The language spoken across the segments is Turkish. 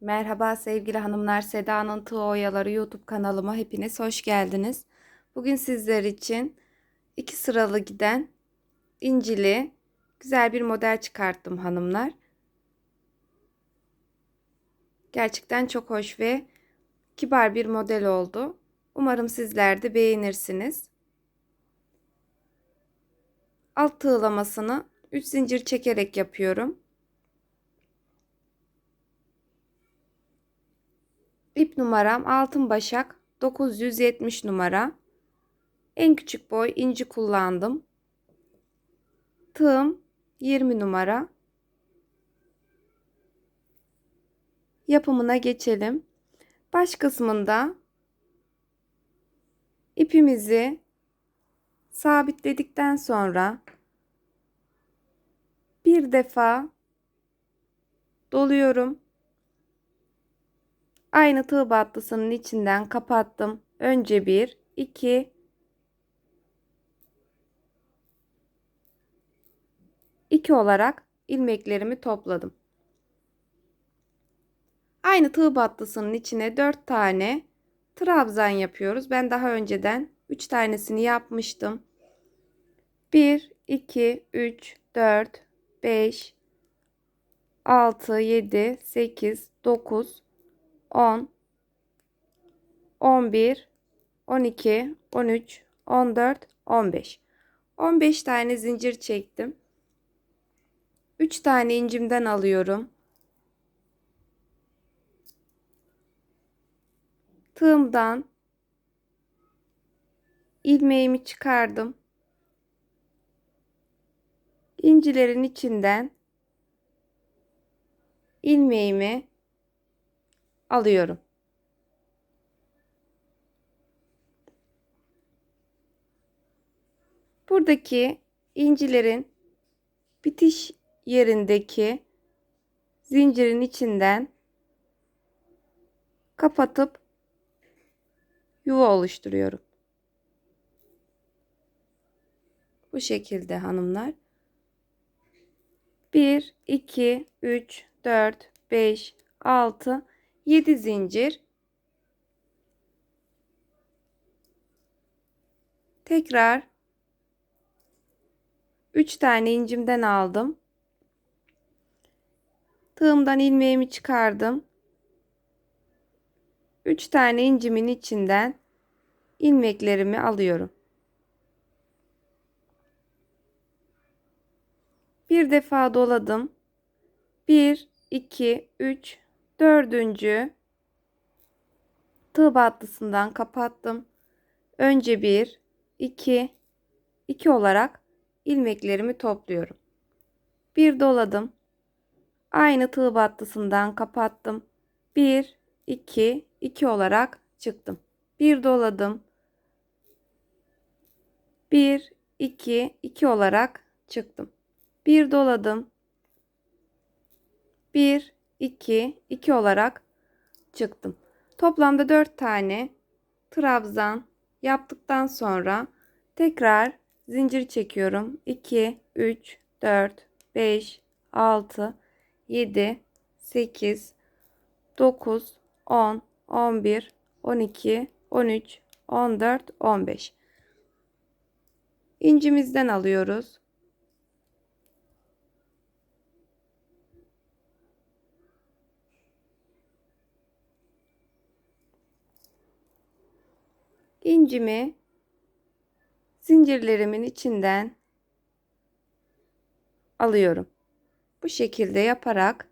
Merhaba sevgili hanımlar, Seda'nın Tığ Oyaları YouTube kanalıma hepiniz hoş geldiniz. Bugün sizler için iki sıralı giden incili güzel bir model çıkarttım hanımlar. Gerçekten çok hoş ve kibar bir model oldu. Umarım sizler de beğenirsiniz. Alt tığlamasını 3 zincir çekerek yapıyorum. İp numaram altın başak 970 numara. En küçük boy inci kullandım. Tığım 20 numara. Yapımına geçelim. Baş kısmında ipimizi sabitledikten sonra bir defa doluyorum. Aynı tığ battısının içinden kapattım. Önce bir, iki, iki olarak ilmeklerimi topladım. Aynı tığ battısının içine dört tane trabzan yapıyoruz. Ben daha önceden üç tanesini yapmıştım. 1, 2, 3, 4, 5, 6, 7, 8, 9, 10 11 12 13 14 15 15 tane zincir çektim. 3 tane incimden alıyorum. Tığımdan ilmeğimi çıkardım. İncilerin içinden ilmeğimi alıyorum. Buradaki incilerin bitiş yerindeki zincirin içinden kapatıp yuva oluşturuyorum. Bu şekilde hanımlar. 1 2 3 4 5 6 7 zincir. Tekrar 3 tane incimden aldım. Tığımdan ilmeğimi çıkardım. 3 tane incimin içinden ilmeklerimi alıyorum. Bir defa doladım. 1 2 3 dördüncü tığ battısından kapattım. Önce bir, iki, iki olarak ilmeklerimi topluyorum. Bir doladım. Aynı tığ battısından kapattım. Bir, iki, iki olarak çıktım. Bir doladım. Bir, iki, iki olarak çıktım. Bir doladım. Bir, 2, 2 olarak çıktım. Toplamda 4 tane trabzan yaptıktan sonra tekrar zincir çekiyorum. 2, 3, 4, 5, 6, 7, 8, 9, 10, 11, 12, 13, 14, 15. İncimizden alıyoruz. İncimi zincirlerimin içinden alıyorum. Bu şekilde yaparak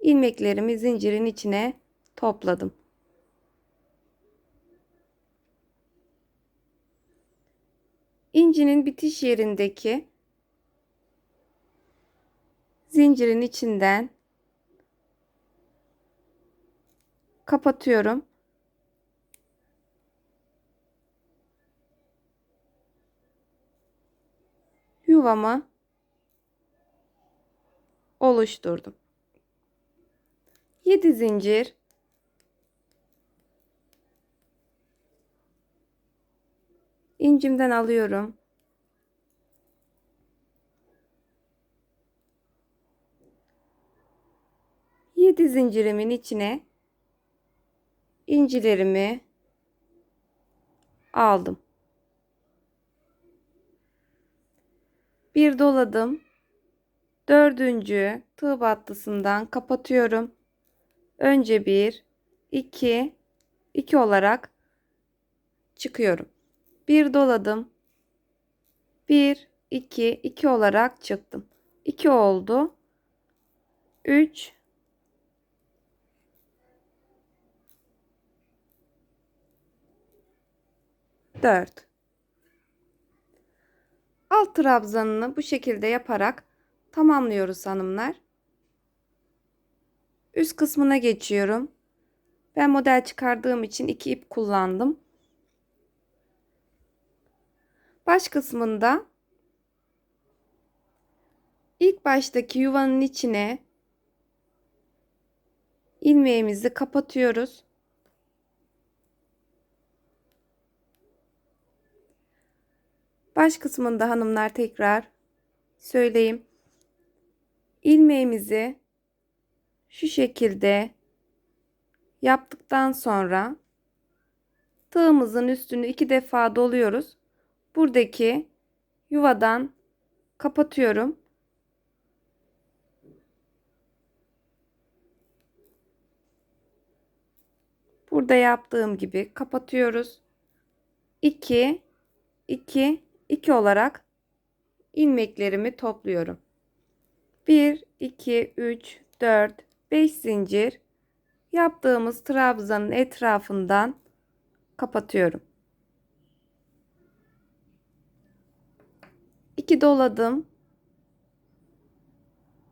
ilmeklerimi zincirin içine topladım. İncinin bitiş yerindeki zincirin içinden kapatıyorum. Yuvamı oluşturdum. 7 zincir incimden alıyorum. 7 zincirimin içine incilerimi aldım. Bir doladım. Dördüncü tığ battısından kapatıyorum. Önce bir, iki, iki olarak çıkıyorum. Bir doladım. Bir, iki, iki olarak çıktım. 2 oldu. 3 4 Alt trabzanını bu şekilde yaparak tamamlıyoruz hanımlar. Üst kısmına geçiyorum. Ben model çıkardığım için iki ip kullandım. Baş kısmında ilk baştaki yuvanın içine ilmeğimizi kapatıyoruz. Baş kısmında hanımlar tekrar söyleyeyim. İlmeğimizi şu şekilde yaptıktan sonra tığımızın üstünü iki defa doluyoruz. Buradaki yuvadan kapatıyorum. Burada yaptığım gibi kapatıyoruz. 2 2 2 olarak ilmeklerimi topluyorum. 1 2 3 4 5 zincir yaptığımız trabzanın etrafından kapatıyorum. 2 doladım.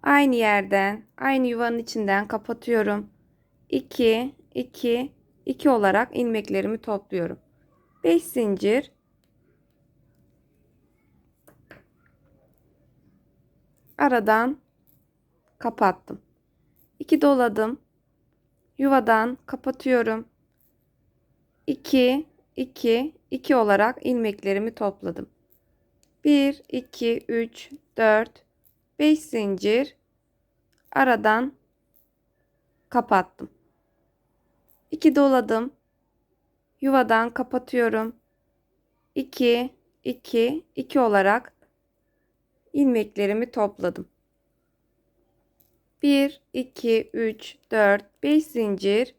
Aynı yerden, aynı yuvanın içinden kapatıyorum. 2 2 2 olarak ilmeklerimi topluyorum. 5 zincir aradan kapattım. 2 doladım. Yuvadan kapatıyorum. 2 2 2 olarak ilmeklerimi topladım. 1 2 3 4 5 zincir aradan kapattım. 2 doladım. Yuvadan kapatıyorum. 2 2 2 olarak ilmeklerimi topladım. 1 2 3 4 5 zincir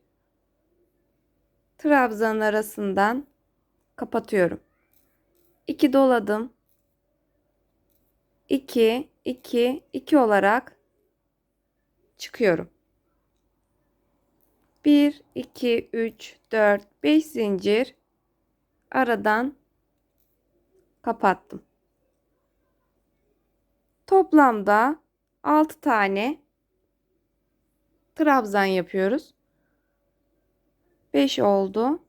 trabzan arasından kapatıyorum. 2 doladım. 2 2 2 olarak çıkıyorum. 1 2 3 4 5 zincir aradan kapattım. Toplamda 6 tane trabzan yapıyoruz. 5 oldu.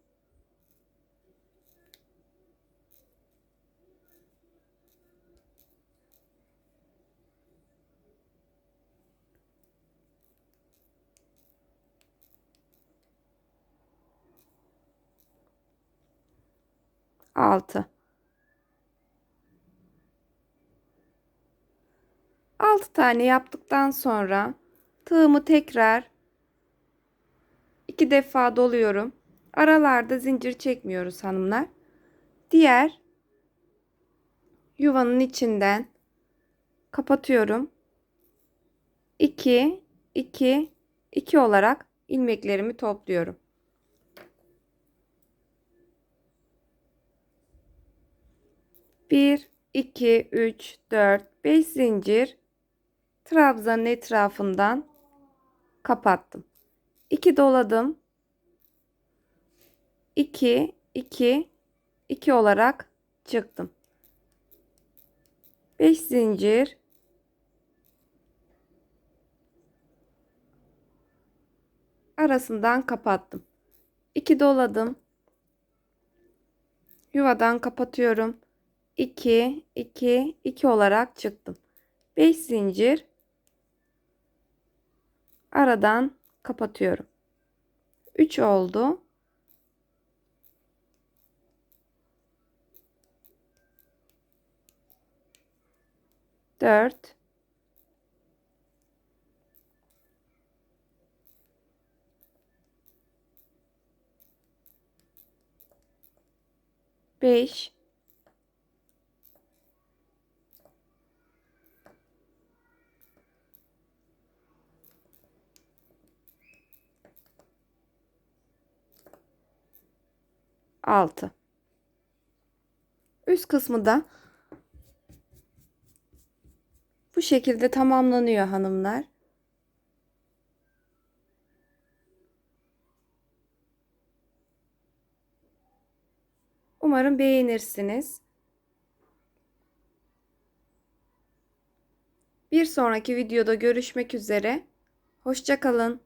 Altı. 6 tane yaptıktan sonra tığımı tekrar iki defa doluyorum. Aralarda zincir çekmiyoruz hanımlar. Diğer yuvanın içinden kapatıyorum. 2 2 2 olarak ilmeklerimi topluyorum. Bir, iki, üç, dört, beş zincir trabzanın etrafından kapattım. 2 doladım. 2 2 2 olarak çıktım. 5 zincir arasından kapattım. 2 doladım. Yuvadan kapatıyorum. 2 2 2 olarak çıktım. 5 zincir aradan kapatıyorum. 3 oldu. Dört. Beş. 6 Üst kısmı da bu şekilde tamamlanıyor hanımlar. Umarım beğenirsiniz. Bir sonraki videoda görüşmek üzere. Hoşça kalın.